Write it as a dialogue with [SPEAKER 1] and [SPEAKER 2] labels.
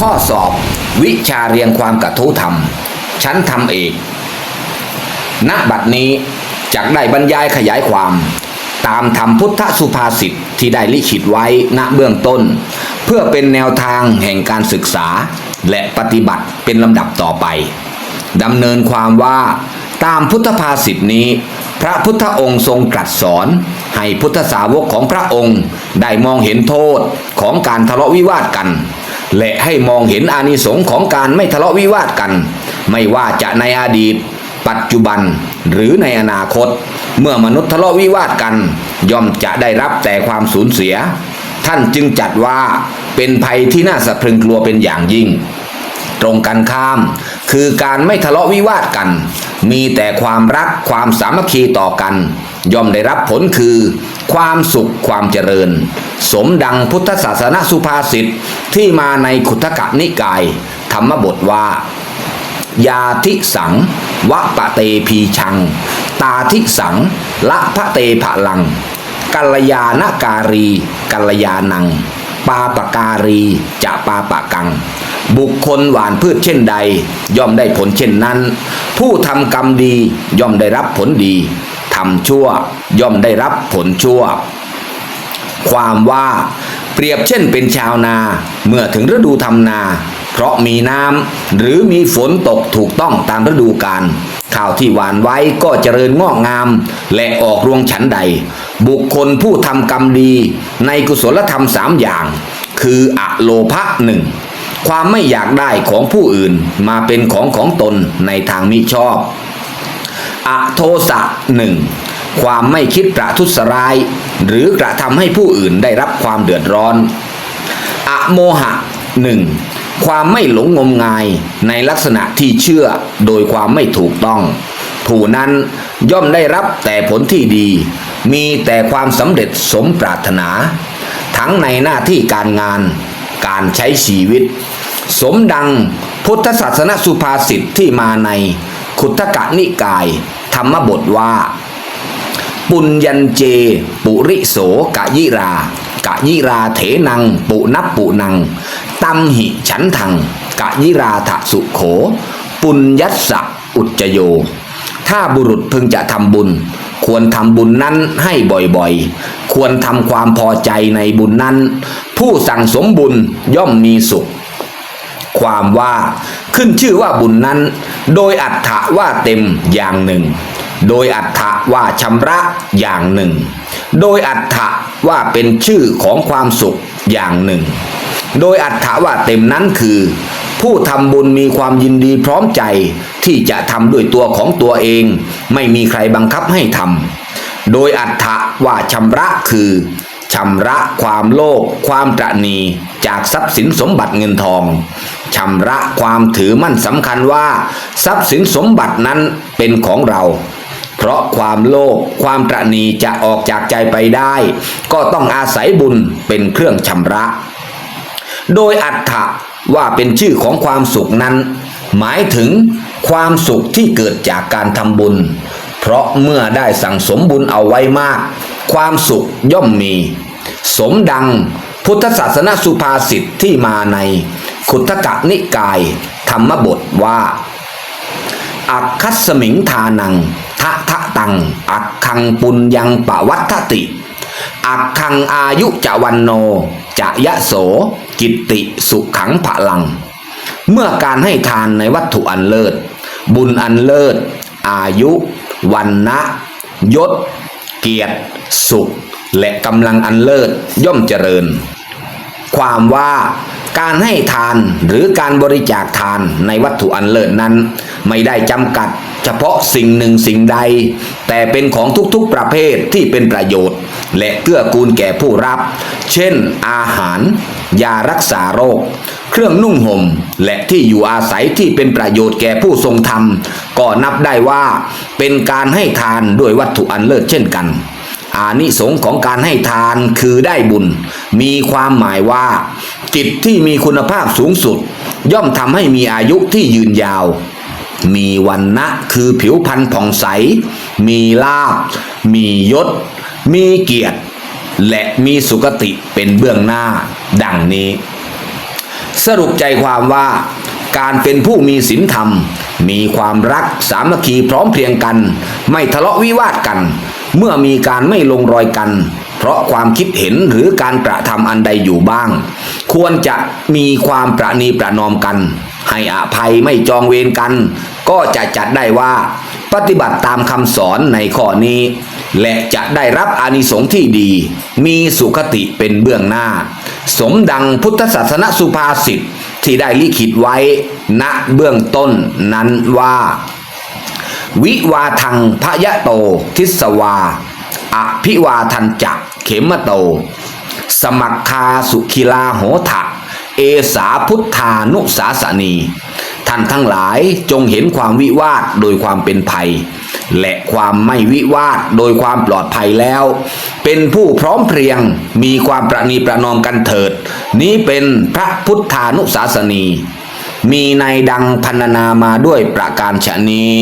[SPEAKER 1] ข้อสอบ วิชาเรียงความกระทู้ธรรม ชั้นทำเอกณบัดนี้จักได้บรรยายขยายความ ตามธรรมพุทธสุภาษิตที่ได้ลิขิตไว้ณเบื้องต้น เพื่อเป็นแนวทางแห่งการศึกษา และปฏิบัติเป็นลำดับต่อไปดำเนินความว่าตามพุทธภาษิตนี้ พระพุทธองค์ทรงตรัสสอน ให้พุทธสาวกของพระองค์ได้มองเห็นโทษของการทะเลาะวิวาทกัน และให้มองเห็นอานิสงส์ของการไม่ทะเลาะวิวาทกัน ไม่ว่าจะในอดีต ปัจจุบันหรือในอนาคต เมื่อมนุษย์ทะเลาะวิวาทกัน ย่อมจะได้รับแต่ความสูญเสีย ท่านจึงจัดว่าเป็นภัยที่น่าสะพรึงกลัวเป็นอย่างยิ่ง ตรงกันข้าม คือการไม่ทะเลาะวิวาทกัน มีแต่ความรักความสามัคคีต่อกัน ย่อมได้รับผลคือ ความสุขความเจริญ สมดังพุทธศาสนสุภาษิตที่มาในขุทกนิกาย ธรรมบทว่า ยาทิสังวะปะเตพีชัง ตาทิสัง ละพะเตผะลัง กัลยาณการี กัลยาณัง ปาปการีจะปาปะกัง บุคคลหวานพืชเช่นใด ย่อมได้ผลเช่นนั้น ผู้ทำกรรมดีย่อมได้รับผลดีทำชั่วย่อมได้รับผลชั่ว ความว่าเปรียบเช่นเป็นชาวนา เมื่อถึงฤดูทำนา เพราะมีน้ำหรือมีฝนตกถูกต้องตามฤดูกาล ข้าวที่หวานไว้ก็เจริญงอกงาม และออกรวงฉันใด บุคคลผู้ทำกรรมดี ในกุศลธรรมสามอย่าง คืออะโลภะหนึ่งความไม่อยากได้ของผู้อื่นมาเป็นของของตนในทางมิชอบอโทสะหนึ่งความไม่คิดประทุษร้าย หรือกระทำให้ผู้อื่นได้รับความเดือดร้อนอโมหะหนึ่ง ความไม่หลงงมงายในลักษณะที่เชื่อโดยความไม่ถูกต้อง ผู้นั้นย่อมได้รับแต่ผลที่ดี มีแต่ความสำเร็จสมปรารถนา ทั้งในหน้าที่การงาน การใช้ชีวิต สมดังพุทธศาสนสุภาษิตที่มาในขุทกนิกาย ธรรมบทว่า ปุญญัญเจ ปุริโสกะยิรา กะยิราเถนัง ปุนับปุนัง มหิฉันทังกะยิราทะสุโข ปุญญัสสะอุจโย ถ้าบุรุษพึงจะทำบุญ ควรทำบุญนั้นให้บ่อยๆ ควรทำความพอใจในบุญนั้น ผู้สั่งสมบุญย่อมมีสุข ความว่าขึ้นชื่อว่าบุญนั้น โดยอัตถะว่าเต็มอย่างหนึ่ง โดยอัตถะว่าชำระอย่างหนึ่ง โดยอัตถะว่าเป็นชื่อของความสุขอย่างหนึ่ง โดยอัตถะว่าเต็มนั้นคือ ผู้ทำบุญมีความยินดีพร้อมใจ ที่จะทำด้วยตัวของตัวเอง ไม่มีใครบังคับให้ทำโดยอัตถะว่าชำระคือชำระความโลภความตระนีจากทรัพย์สินสมบัติเงินทองชำระความถือมั่นสำคัญว่า ทรัพย์สินสมบัตินั้นเป็นของเรา เพราะความโลภความตระนีจะออกจากใจไปได้ ก็ต้องอาศัยบุญเป็นเครื่องชำระ โดยอัตถะว่าเป็นชื่อของความสุขนั้น หมายถึงความสุขที่เกิดจากการทำบุญ เพราะเมื่อได้สั่งสมบุญเอาไว้มาก ความสุขย่อมมี สมดังพุทธศาสนสุภาษิตที่มาในขุทกนิกาย ธรรมบทว่า อักคัสมิงทานัง ทะทะตัง อักคังปุญญังปะวัตติ อักคังอายุจะวันโน จะยะโส กิตติสุขังพลัง เมื่อการให้ทานในวัตถุอันเลิศ บุญอันเลิศ อายุวันนะยศ เกียรติ สุข และกำลังอันเลิศย่อมเจริญ ความว่าการให้ทานหรือการบริจาคทานในวัตถุอันเลิศนั้น ไม่ได้จำกัด เฉพาะสิ่งหนึ่งสิ่งใด แต่เป็นของทุกๆประเภทที่เป็นประโยชน์ และเกื้อกูลแก่ผู้รับ เช่น อาหาร ยารักษาโรค เครื่องนุ่งห่ม และที่อยู่อาศัยที่เป็นประโยชน์แก่ผู้ทรงธรรม ก็นับได้ว่าเป็นการให้ทานด้วยวัตถุอันเลิศเช่นกัน อานิสงส์ของการให้ทานคือได้บุญ มีความหมายว่า จิตที่มีคุณภาพสูงสุด ย่อมทำให้มีอายุที่ยืนยาวมีวันนะคือผิวพรรณผ่องใส มีลาบ มียศ มีเกียรติและมีสุคติเป็นเบื้องหน้าดังนี้ สรุปใจความว่าการเป็นผู้มีศีลธรรม มีความรักสามัคคีพร้อมเพรียงกัน ไม่ทะเลาะวิวาทกัน เมื่อมีการไม่ลงรอยกัน เพราะความคิดเห็นหรือการกระทำอันใดอยู่บ้าง ควรจะมีความประนีประนอมกัน ให้อภัยไม่จองเวรกัน ก็จะจัดได้ว่า ปฏิบัติตามคำสอนในข้อนี้ และจะได้รับอานิสงส์ที่ดี มีสุขติเป็นเบื้องหน้า สมดังพุทธศาสนสุภาษิตที่ได้ลิขิตไว้ณเบื้องต้นนั้นว่า วิวาทังพยะโตทิสวาอภิวาทันจักเขมโต สมัคคาสุขิลาโหทะเอสาพุทธานุสาสนี ท่านทั้งหลายจงเห็นความวิวาทโดยความเป็นภัย และความไม่วิวาทโดยความปลอดภัยแล้ว เป็นผู้พร้อมเพรียงมีความประนีประนอมกันเถิด นี้เป็นพระพุทธานุสาสนี มีในดังพันนามาด้วยประการฉนี้